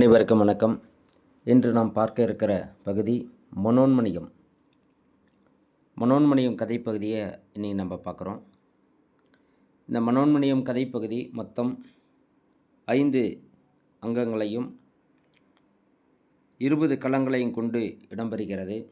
அனைவருக்கும் வணக்கம். இன்று நாம் பார்க்க இருக்கிற பகுதி மனோன்மணியம். மனோன்மணியம் கதைப்பகுதியை இன்றைக்கி நம்ம பார்க்குறோம். இந்த மனோன்மணியம் கதைப்பகுதி மொத்தம் ஐந்து அங்கங்களையும் இருபது களங்களையும் கொண்டு இடம்பெறுகிறது.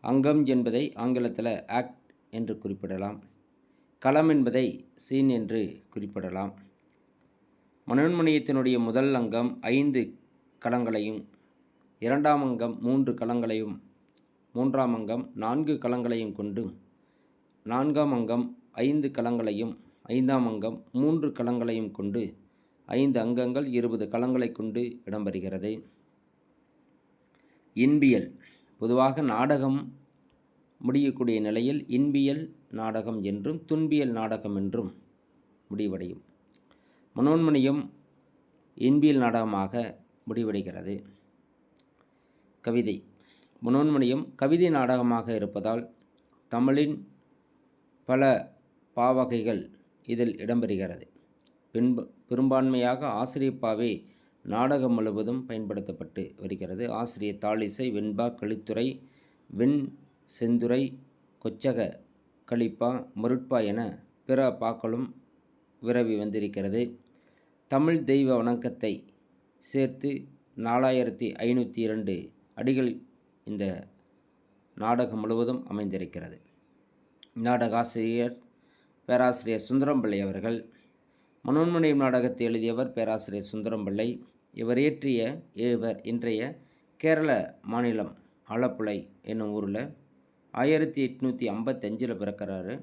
அங்கம் என்பதை ஆங்கிலத்தில் ஆக்ட் என்று குறிப்பிடலாம். களம் என்பதை சீன் என்று குறிப்பிடலாம். மனோன்மணியத்தினுடைய முதல் அங்கம் ஐந்து களங்களையும் இரண்டாம் அங்கம் மூன்று களங்களையும் மூன்றாம் அங்கம் நான்கு களங்களையும் கொண்டு நான்காம் அங்கம் ஐந்து களங்களையும் ஐந்தாம் அங்கம் மூன்று களங்களையும் கொண்டு ஐந்து அங்கங்கள் இருபது களங்களை கொண்டு இடம்பெறுகிறது. இன்பியல். பொதுவாக நாடகம் முடியக்கூடிய நிலையில் இன்பியல் நாடகம் என்றும் துன்பியல் நாடகம் என்றும் முடிவடையும். மனோன்மணியம் இன்பியல் நாடகமாக முடிவடைகிறது. கவிதை. மனோன்மணியம் கவிதை நாடகமாக இருப்பதால் தமிழின் பல பாவகைகள் இதில் இடம்பெறுகிறது. பின்பு பெரும்பான்மையாக ஆசிரியப்பாவே நாடகம் முழுவதும் பயன்படுத்தப்பட்டு வருகிறது. ஆசிரியர் தாளிசை வெண்பா கழித்துறை வெண் செந்துரை கொச்சக கலிப்பா மருட்பா என பிற பாக்களும் விரவி வந்திருக்கிறது. தமிழ் தெய்வ வணக்கத்தை சேர்த்து நாலாயிரத்தி ஐநூற்றி இரண்டு அடிகள் இந்த நாடகம் முழுவதும் அமைந்திருக்கிறது. நாடகாசிரியர் பேராசிரியர் சுந்தரம்பிள்ளை அவர்கள் மனோன்மணியம் நாடகத்தை எழுதியவர் பேராசிரியர் சுந்தரம்பிள்ளை இவர் இயற்றிய இவர் இன்றைய கேரள மாநிலம் ஆலப்புழை என்னும் ஊரில் ஆயிரத்தி எட்நூற்றி ஐம்பத்தஞ்சில் பிறக்கிறாரு.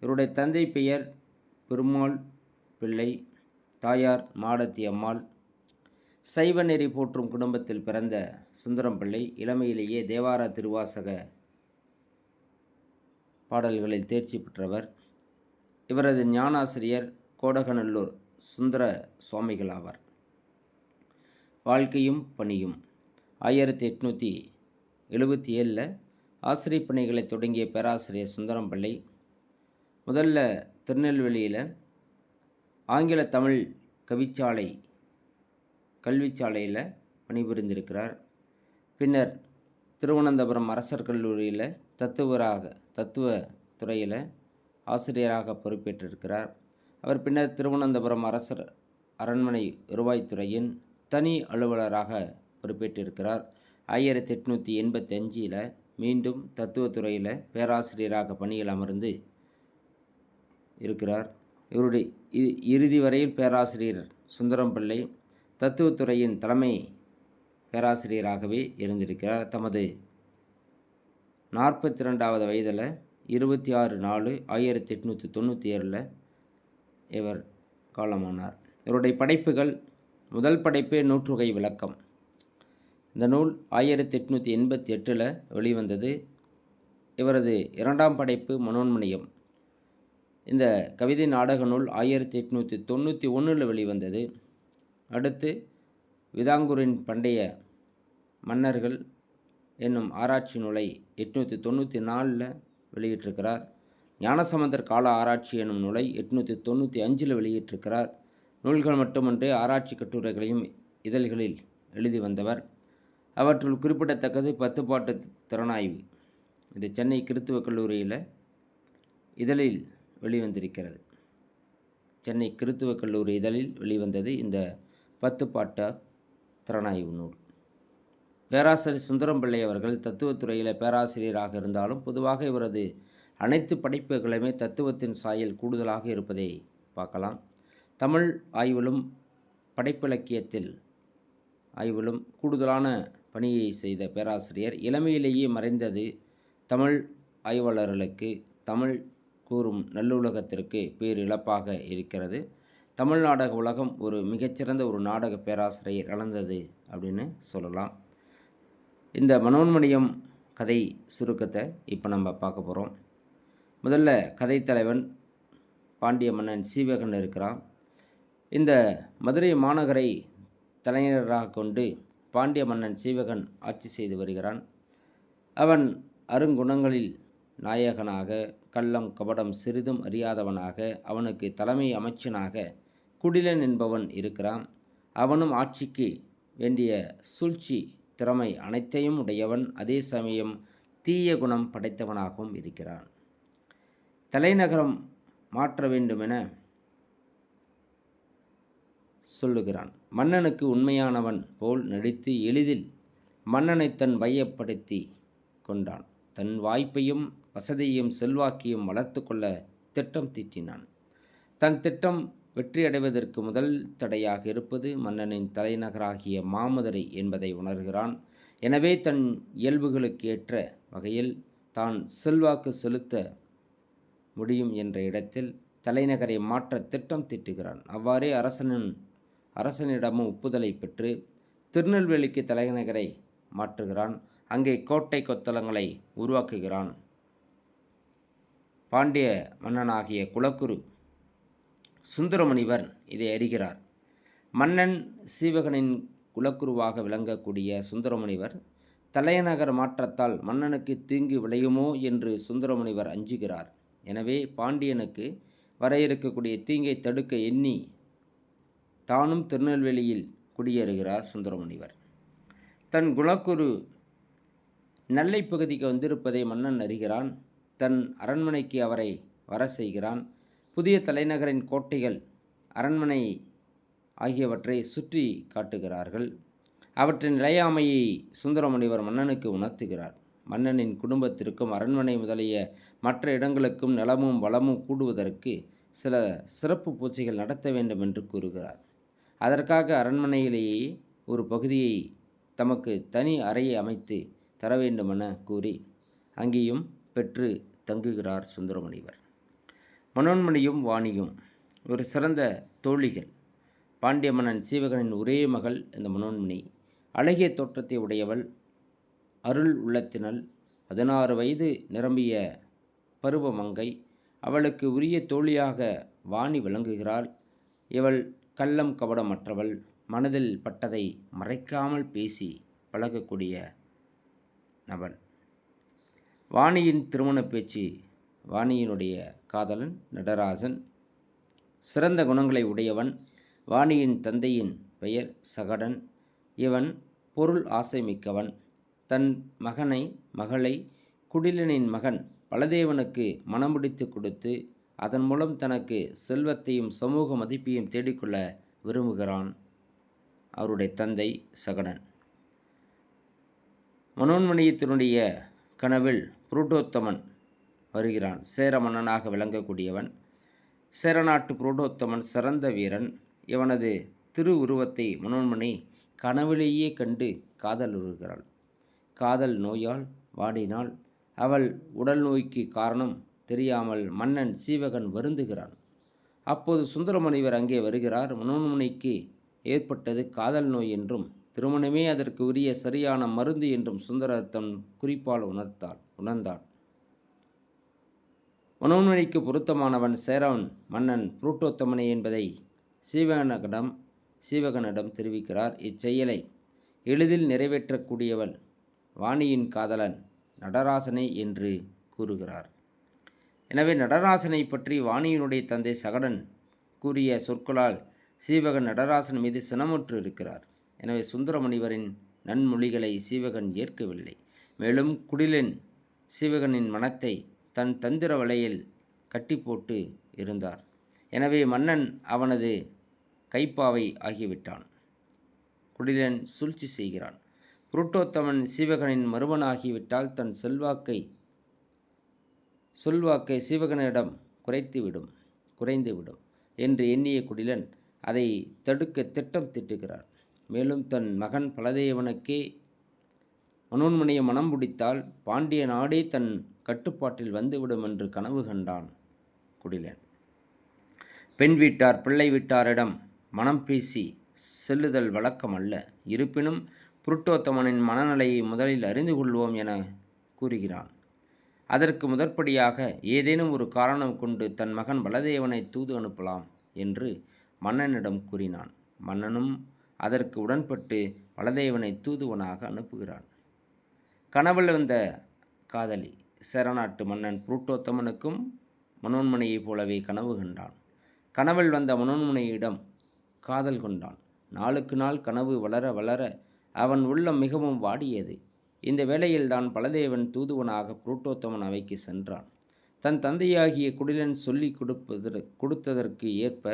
இவருடைய தந்தை பெயர் பெருமாள் பிள்ளை. தாயார் மாடத்தி அம்மாள். சைவ நெறி போற்றும் குடும்பத்தில் பிறந்த சுந்தரம் பிள்ளை இளமையிலேயே தேவார திருவாசக பாடல்களில் தேர்ச்சி பெற்றவர். இவரது ஞானாசிரியர் கோடகநல்லூர் சுந்தர சுவாமிகள் ஆவார். வாழ்க்கையும் பணியும். ஆயிரத்தி எட்நூற்றி எழுபத்தி ஏழில் ஆசிரியப் பணிகளை தொடங்கிய பேராசிரியர் சுந்தரம் பிள்ளை முதல்ல திருநெல்வேலியில் ஆங்கில தமிழ் கவிச்சாலை கல்விச்சாலையில் பணிபுரிந்திருக்கிறார். பின்னர் திருவனந்தபுரம் அரசர் கல்லூரியில் தத்துவராக தத்துவ துறையில் ஆசிரியராக பொறுப்பேற்றிருக்கிறார். அவர் பின்னர் திருவனந்தபுரம் அரசர் அரண்மனை வருவாய்த்துறையின் தனி அலுவலராக பொறுப்பேற்றிருக்கிறார். ஆயிரத்தி எட்நூற்றி எண்பத்தி அஞ்சில் மீண்டும் தத்துவத்துறையில் பேராசிரியராக பணியில் அமர்ந்து இருக்கிறார். இவருடைய இறுதி வரையில் பேராசிரியர் சுந்தரம் பிள்ளை தத்துவத்துறையின் தலைமை பேராசிரியராகவே இருந்திருக்கிறார். தமது நாற்பத்தி ரெண்டாவது வயதில் இருபத்தி ஆறு நாலு ஆயிரத்தி எட்நூற்றி தொண்ணூற்றி ஏழில் இவர் காலமானார். இவருடைய படைப்புகள் முதல் படைப்பே நூற்றுகை விளக்கம். இந்த நூல் ஆயிரத்தி எட்நூற்றி எண்பத்தி எட்டில் வெளிவந்தது. இவரது இரண்டாம் படைப்பு மனோன்மணியம். இந்த கவிதை நாடக நூல் ஆயிரத்தி எட்நூற்றி தொண்ணூற்றி ஒன்றில் வெளிவந்தது. அடுத்து விதாங்கூரின் பண்டைய மன்னர்கள் என்னும் ஆராய்ச்சி நூலை எட்நூற்றி தொண்ணூற்றி நாலில் வெளியிட்டிருக்கிறார். ஞானசமந்தர் கால ஆராய்ச்சி என்னும் நூலை எட்நூற்றி தொண்ணூற்றி அஞ்சில் வெளியிட்டிருக்கிறார். நூல்கள் மட்டுமன்றி ஆராய்ச்சி கட்டுரைகளையும் இதழ்களில் எழுதி வந்தவர். அவற்றுள் குறிப்பிடத்தக்கது பத்துப்பாட்டு திறனாய்வு. இது சென்னை கிறித்துவ கல்லூரியில் இதழில் வெளிவந்திருக்கிறது. சென்னை கிறித்துவ கல்லூரி இதழில் வெளிவந்தது இந்த பத்து பாட்ட திறனாய்வு நூல். பேராசிரியர் சுந்தரம்பிள்ளை அவர்கள் தத்துவத்துறையில் பேராசிரியராக இருந்தாலும் பொதுவாக இவரது அனைத்து படைப்புகளுமே தத்துவத்தின் சாயல் கூடுதலாக இருப்பதை பார்க்கலாம். தமிழ் ஆய்விலும் படைப்பிலக்கியத்தில் ஆய்விலும் கூடுதலான பணியை செய்த பேராசிரியர் இளமையிலேயே மறைந்தது தமிழ் ஆய்வாளர்களுக்கு தமிழ் கூறும் நல்லுலகத்திற்கு பேரிழப்பாக இருக்கிறது. தமிழ் நாடக உலகம் ஒரு மிகச்சிறந்த ஒரு நாடக பேராசிரியர் இழந்தது அப்படின்னு சொல்லலாம். இந்த மனோன்மணியம் கதை சுருக்கத்தை இப்போ நம்ம பார்க்க போகிறோம் முதல்ல கதைத்தலைவன் பாண்டிய மன்னன் சீவகன் இருக்கிறான். இந்த மதுரை மாநகரை தலைநகராக கொண்டு பாண்டிய மன்னன் சீவகன் ஆட்சி செய்து வருகிறான். அவன் அருங்குணங்களில் நாயகனாக கள்ளம் கபடம் சிறிதும் அறியாதவனாக அவனுக்கு தலைமை அமைச்சனாக குடிலன் என்பவன் இருக்கிறான். அவனும் ஆட்சிக்கு வேண்டிய சூழ்ச்சி திறமை அனைத்தையும் உடையவன். அதே சமயம் தீய குணம் படைத்தவனாகவும் இருக்கிறான். தலைநகரம் மாற்ற வேண்டுமென சொல்லுகிறான். மன்னனுக்கு உண்மையானவன் போல் நடித்து எளிதில் மன்னனை தன் வையப்படுத்தி கொண்டான். தன் வாய்ப்பையும் வசதியையும் செல்வாக்கையும் வளர்த்து கொள்ள திட்டம் தீட்டினான். தன் திட்டம் வெற்றியடைவதற்கு முதல் தடையாக இருப்பது மன்னனின் தலைநகராகிய மாமதுரை என்பதை உணர்கிறான். எனவே தன் இயல்புகளுக்கு ஏற்ற வகையில் தான் செல்வாக்கு செலுத்த முடியும் என்ற இடத்தில் தலைநகரை மாற்ற திட்டம் தீட்டுகிறான். அவ்வாறே அரசனின் அரசனிடமும் ஒப்புதலை பெற்று திருநெல்வேலிக்கு தலைநகரை மாற்றுகிறான். அங்கே கோட்டை கொத்தளங்களை உருவாக்குகிறான். பாண்டிய மன்னனாகிய குலக்குரு சுந்தரமுனிவர் இதை அறிகிறார். மன்னன் சீவகனின் குலக்குருவாக விளங்கக்கூடிய சுந்தரமுனிவர் தலைநகர் மாற்றத்தால் மன்னனுக்கு தீங்கு விளையுமோ என்று சுந்தரமுனிவர் அஞ்சுகிறார். எனவே பாண்டியனுக்கு வர இருக்கக்கூடிய தீங்கை தடுக்க எண்ணி தானும் திருநெல்வேலியில் குடியேறுகிறார் சுந்தரமுனிவர் தன் குலக்குரு நெல்லை பகுதிக்கு வந்திருப்பதை மன்னன் அறிகிறான். தன் அரண்மனைக்கு அவரை வர செய்கிறான் புதிய தலைநகரின் கோட்டைகள் அரண்மனை ஆகியவற்றை சுற்றி காட்டுகிறார்கள். அவற்றின் நிலையாமையை சுந்தரமுனிவர் மன்னனுக்கு உணர்த்துகிறார். மன்னனின் குடும்பத்திற்கும் அரண்மனை முதலிய மற்ற இடங்களுக்கும் நிலமும் வளமும் கூடுவதற்கு சில சிறப்பு பூஜைகள் நடத்த வேண்டும் என்று கூறுகிறார். அதற்காக அரண்மனையிலேயே ஒரு பகுதியை தமக்கு தனி அறையை அமைத்து தர வேண்டுமென கூறி அங்கேயும் பெற்று தங்குகிறார் சுந்தரமுனிவர் மனோன்மணியும் வாணியும் ஒரு சிறந்த தோழிகள். பாண்டிய மன்னன் சீவகனின் ஒரே மகள் இந்த மனோன்மணி. அழகிய தோற்றத்தை உடையவள். அருள் உள்ளத்தினல் பதினாறு வயது நிரம்பிய பருவமங்கை. அவளுக்கு உரிய தோழியாக வாணி விளங்குகிறாள். இவள் கள்ளம் கபடமற்றவள். மனதில் பட்டதை மறைக்காமல் பேசி பழகக்கூடிய நபள். வாணியின் திருமண பேச்சு வாணியினுடைய காதலன் நடராஜன். சிறந்த குணங்களை உடையவன் வாணியின் தந்தையின் பெயர் சகடன். இவன் பொருள் ஆசை மிக்கவன். தன் மகனை மகளை குடிலனின் மகன் பலதேவனுக்கு மணமுடித்து கொடுத்து அதன் மூலம் தனக்கு செல்வத்தையும் சமூக மதிப்பையும் தேடிக்கொள்ள விரும்புகிறான் அவருடைய தந்தை சகடன். மனோன்மணியத்தினுடைய கனவில் புரோட்டோத்தமன் வருகிறான். சேர மன்னனாக விளங்கக்கூடியவன் சேரநாட்டு புரோட்டோத்தமன் சிறந்த வீரன். இவனது திரு உருவத்தை மனோன்மணி கனவிலேயே கண்டு காதல் உருகிறாள் காதல் நோயால் வாடினாள் அவள் உடல் நோய்க்கு காரணம் தெரியாமல் மன்னன் சீவகன் வருந்துகிறான். அப்போது சுந்தரமுனிவர் அங்கே வருகிறார். மனோன்முனிக்கு ஏற்பட்டது காதல் நோய் என்றும் திருமணமே அதற்கு உரிய சரியான மருந்து என்றும் சுந்தரர் தன் குறிப்பால் உணர்த்தாள் உணர்ந்தாள். மனோன்மணிக்கு பொருத்தமானவன் சேரவன் மன்னன் புரூட்டோத்தமனே என்பதை சீவகனகடம் சீவகனிடம் தெரிவிக்கிறார். இச்செயலை எளிதில் நிறைவேற்றக்கூடியவள் வாணியின் காதலன் நடராசனை என்று கூறுகிறார். எனவே நடராசனை பற்றி வாணியினுடைய தந்தை சகடன் கூறிய சொற்களால் சீவகன் நடராசன் மீது சினமுற்று இருக்கிறார். எனவே சுந்தரமுனிவரின் நன்மொழிகளை சீவகன் ஏற்கவில்லை. மேலும் குடிலன் சீவகனின் மனத்தை தன் தந்திர வலையில் கட்டி போட்டு இருந்தார். எனவே மன்னன் அவனது கைப்பாவை ஆகிவிட்டான் குடிலன் சூழ்ச்சி செய்கிறான். புருட்டோத்தமன் சீவகனின் மருமனாகிவிட்டால் தன் செல்வாக்கை சொல்வாக்கை சீவகனிடம் குறைத்துவிடும் குறைந்துவிடும் என்று எண்ணிய குடிலன் அதை தடுக்க திட்டம் திட்டுகிறார் மேலும் தன் மகன் பலதேவனுக்கே மனோன்மணியை மனம் பிடித்தால் பாண்டிய நாடே தன் கட்டுப்பாட்டில் வந்துவிடும் என்று கனவு கண்டான் குடிலன். பெண் வீட்டார் பிள்ளை வீட்டாரிடம் மனம் பேசி செல்லுதல் வழக்கம் அல்ல. இருப்பினும் புருட்டோத்தமனின் மனநிலையை முதலில் அறிந்து கொள்வோம் என கூறுகிறான். அதற்கு முதற்படியாக ஏதேனும் ஒரு காரணம் கொண்டு தன் மகன் பலதேவனை தூது அனுப்பலாம் என்று மன்னனிடம் கூறினான். மன்னனும் அதற்கு உடன்பட்டு பலதேவனை தூதுவனாக அனுப்புகிறான். கனவில் வந்த காதலி சேரநாட்டு மன்னன் புருட்டோத்தமனுக்கும் மனோன்மணியைப் போலவே கனவு கண்டான். கனவில் வந்த மனோன்மணியிடம் காதல் கொண்டான். நாளுக்கு நாள் கனவு வளர வளர அவன் உள்ளம் மிகவும் வாடியது. இந்த வேளையில்தான் பலதேவன் தூதுவனாக புரூட்டோத்தமன் அவைக்கு சென்றான். தன் தந்தையாகிய குடிலன் சொல்லி கொடுப்பதற்கு கொடுத்ததற்கு ஏற்ப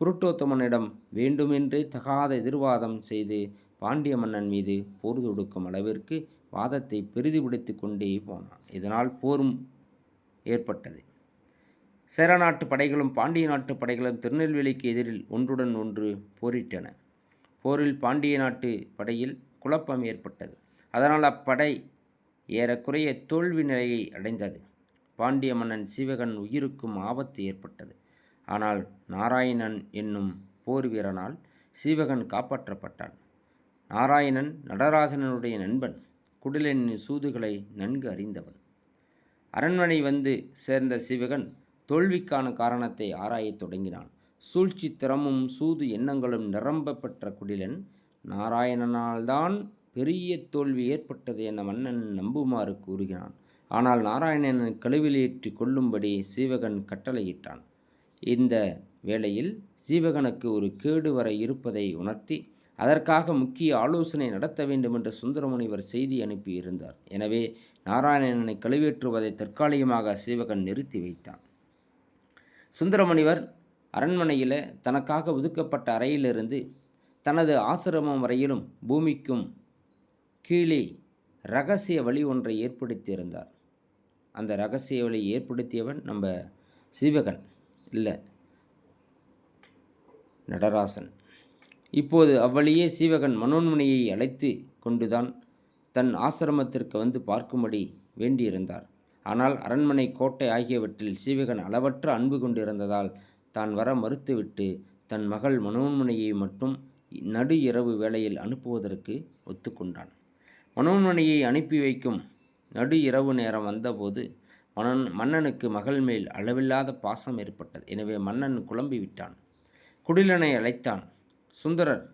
புருட்டோத்தமனிடம் வேண்டுமென்றே தகாத எதிர்வாதம் செய்து பாண்டிய மன்னன் மீது போர் தொடுக்கும் அளவிற்கு வாதத்தை பெரிதுபிடித்து கொண்டே போனான். இதனால் போரும் ஏற்பட்டது. சேர நாட்டு படைகளும் பாண்டிய நாட்டு படைகளும் திருநெல்வேலிக்கு எதிரில் ஒன்றுடன் ஒன்று போரிட்டன. போரில் பாண்டிய நாட்டு படையில் குழப்பம் ஏற்பட்டது. அதனால் அப்படை ஏறக்குறைய தோல்வி நிலையை அடைந்தது. பாண்டிய மன்னன் சீவகன் உயிருக்கும் ஆபத்து ஏற்பட்டது. ஆனால் நாராயணன் என்னும் போர் வீரனால் சீவகன் காப்பாற்றப்பட்டான். நாராயணன் நடராஜனனுடைய நண்பன் குடிலனின் சூதுகளை நன்கு அறிந்தவன். அரண்மனை வந்து சேர்ந்த சிவகன் தோல்விக்கான காரணத்தை ஆராயத் தொடங்கினான். சூழ்ச்சி திறமும் சூது எண்ணங்களும் நிரம்ப பெற்ற குடிலன் நாராயணனால்தான் பெரிய தோல்வி ஏற்பட்டது என மன்னன் நம்புமாறு கூறுகிறான். ஆனால் நாராயணனை கழுவிலேற்றி கொள்ளும்படி சீவகன் கட்டளையிட்டான். இந்த வேளையில் சீவகனுக்கு ஒரு கேடு வர இருப்பதை உணர்த்தி அதற்காக முக்கிய ஆலோசனை நடத்த வேண்டும் என்று சுந்தரமுனிவர் செய்தி அனுப்பியிருந்தார். எனவே நாராயணனை கழுவேற்றுவதை தற்காலிகமாக சீவகன் நிறுத்தி வைத்தான். சுந்தரமுனிவர் அரண்மனையில் தனக்காக ஒதுக்கப்பட்ட அறையிலிருந்து தனது ஆசிரமம் வரையிலும் பூமிக்கும் கீழே ரகசிய வழி ஒன்றை ஏற்படுத்தியிருந்தார். அந்த ரகசிய வழி ஏற்படுத்தியவன் நம்ம சீவகன் இல்லை. நடராசன். இப்போது அவ்வழியே சீவகன் மனோன்மணியை அழைத்து கொண்டுதான் தன் ஆசிரமத்திற்கு வந்து பார்க்கும்படி வேண்டியிருந்தார். ஆனால் அரண்மனை கோட்டை ஆகியவற்றில் சீவகன் அளவற்ற அன்பு கொண்டிருந்ததால் தான் வர மறுத்துவிட்டு தன் மகள் மனோன்மணியை மட்டும் நடு இரவு வேளையில் அனுப்புவதற்கு ஒத்துக்கொண்டான். மனோன்மணியை அனுப்பி வைக்கும் நடு இரவு நேரம் வந்தபோது மன்னன் மன்னனுக்கு மகள் மேல் அளவில்லாத பாசம் ஏற்பட்டது. எனவே மன்னன் குழம்பி விட்டான். குடிலனை அழைத்தான். சுந்தரர்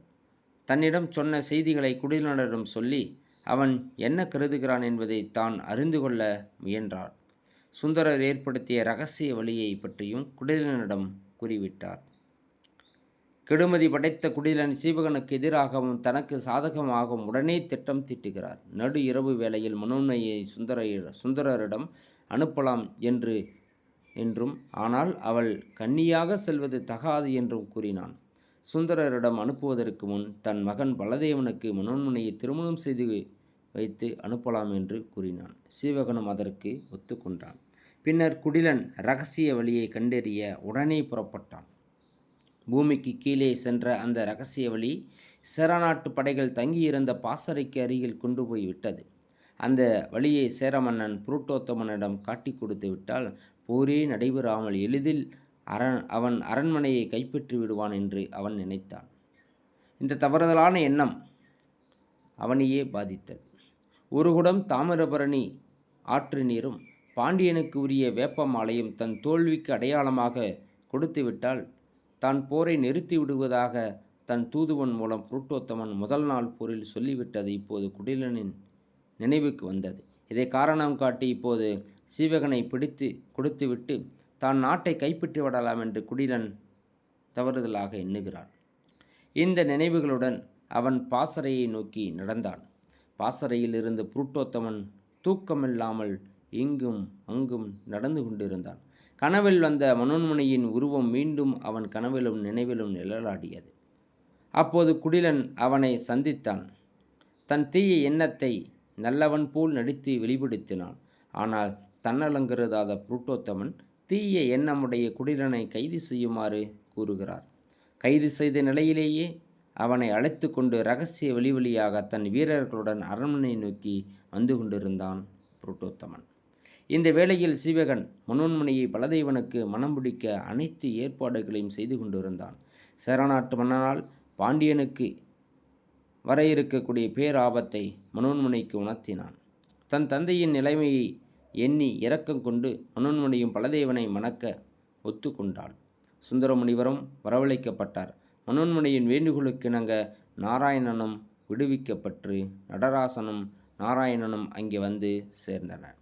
தன்னிடம் சொன்ன செய்திகளை குடிலனிடம் சொல்லி அவன் என்ன கருதுகிறான் என்பதை தான் அறிந்து கொள்ள முயன்றார். சுந்தரர் ஏற்படுத்திய ரகசிய வழியை பற்றியும் குடிலனிடம் கூறிவிட்டார். கெடுமதி படைத்த குடிலன் சீவகனுக்கு எதிராகவும் தனக்கு சாதகமாகவும் உடனே திட்டம் தீட்டுகிறார். நடு இரவு வேளையில் மனோன்மையை சுந்தர சுந்தரரிடம் அனுப்பலாம் என்று என்றும் ஆனால் அவள் கன்னியாக செல்வது தகாது என்றும் கூறினான். சுந்தரரிடம் அனுப்புவதற்கு முன் தன் மகன் பலதேவனுக்கு மனோன்மணியை திருமணம் செய்து வைத்து அனுப்பலாம் என்று கூறினான். சீவகனும் அதற்கு ஒத்துக்கொண்டான். பின்னர் குடிலன் ரகசிய வழியை கண்டறிய உடனே புறப்பட்டான். பூமிக்கு கீழே சென்ற அந்த ரகசிய வழி சேரநாட்டு படைகள் தங்கியிருந்த பாசறைக்கு அருகில் கொண்டு போய் விட்டது. அந்த வழியை சேரமன்னன் புருட்டோத்தமனிடம் காட்டி கொடுத்து விட்டால் போரே நடைபெறாமல் எளிதில் அரண் அவன் அரண்மனையை கைப்பற்றி விடுவான் என்று அவன் நினைத்தான். இந்த தவறுதலான எண்ணம் அவனையே பாதித்தது. ஒரு குடம் தாமிரபரணி ஆற்று நீரும் பாண்டியனுக்கு உரிய வேப்ப மாலையும் தன் தோல்விக்கு அடையாளமாக கொடுத்துவிட்டால் தான் போரை நிறுத்தி விடுவதாக தன் தூதுவன் மூலம் புருட்டோத்தமன் முதல் நாள் போரில் சொல்லிவிட்டது இப்போது குடிலனின் நினைவுக்கு வந்தது. இதை காரணம் காட்டி இப்போது சீவகனை பிடித்து கொடுத்துவிட்டு தான் நாட்டை கைப்பற்றி விடலாம் என்று குடிலன் தவறுதலாக எண்ணுகிறான். இந்த நினைவுகளுடன் அவன் பாசறையை நோக்கி நடந்தான். பாசறையில் இருந்து புருட்டோத்தமன் தூக்கமில்லாமல் இங்கும் அங்கும் நடந்து கொண்டிருந்தான். கனவில் வந்த மனோன்மணியின் உருவம் மீண்டும் அவன் கனவிலும் நினைவிலும் நிழலாடியது. அப்போது குடிலன் அவனை சந்தித்தான். தன் தீய எண்ணத்தை நல்லவன் போல் நடித்து வெளிப்படுத்தினான். ஆனால் தன்னலங்கருதாத புருட்டோத்தமன் தீய எண்ணமுடைய குடிலனை கைது செய்யுமாறு கூறுகிறார். கைது செய்த நிலையிலேயே அவனை அழைத்து கொண்டு ரகசிய வெளிவழியாக தன் வீரர்களுடன் அரண்மனை நோக்கி வந்து கொண்டிருந்தான் புருட்டோத்தமன். இந்த வேளையில் சீவகன் மனோன்மணியை பலதேவனுக்கு மனம் பிடிக்க அனைத்து ஏற்பாடுகளையும் செய்து கொண்டிருந்தான். சேரநாட்டு மன்னனால் பாண்டியனுக்கு வர இருக்கக்கூடிய பேராபத்தை மனோன்மணிக்கு உணர்த்தினான். தன் தந்தையின் நிலைமையை எண்ணி இரக்கம் கொண்டு மனோன்மணியும் பலதேவனை மணக்க ஒத்துக்கொண்டாள். சுந்தரமுனிவரும் வரவழைக்கப்பட்டார். மனோன்மணியின் வேண்டுகோளுக்கிணங்க நாராயணனும் விடுவிக்கப்பட்டு நடராசனும் நாராயணனும் அங்கே வந்து சேர்ந்தனர்.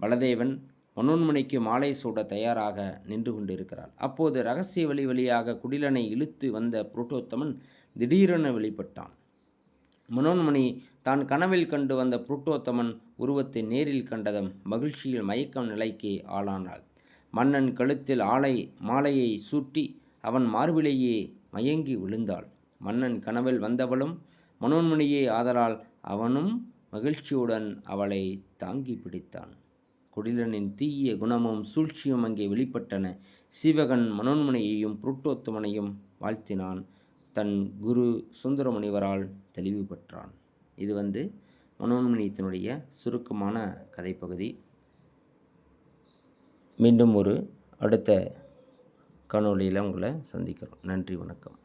பலதேவன் மனோன்மணிக்கு மாலை சூட தயாராக நின்று கொண்டிருக்கிறாள். அப்போது ரகசிய வழி வழியாக குடிலனை இழுத்து வந்த புரோட்டோத்தமன் திடீரென வெளிப்பட்டான். மனோன்மணி தான் கனவில் கண்டு வந்த புருட்டோத்தமன் உருவத்தை நேரில் கண்டதும் மகிழ்ச்சியில் மயக்கம் நிலைக்கு ஆளானாள். மன்னன் கழுத்தில் ஆலை மாலையை சூட்டி அவன் மார்பிலேயே மயங்கி விழுந்தாள். மன்னன் கனவில் வந்தவளும் மனோன்மணியே ஆதலால் அவனும் மகிழ்ச்சியுடன் அவளை தாங்கி பிடித்தான். குடிலனின் தீய குணமும் சூழ்ச்சியும் அங்கே வெளிப்பட்டன. சீவகன் மனோன்மணியையும் புருட்டோத்தமனையும் வாழ்த்தினான். தன் குரு சுந்தரமுனிவரால் தெளிவு பெற்றான் இது வந்து மனோன்மணியத்தினுடைய சுருக்கமான கதைப்பகுதி. மீண்டும் ஒரு அடுத்த காணொளியில் உங்களை சந்திக்கிறோம். நன்றி வணக்கம்.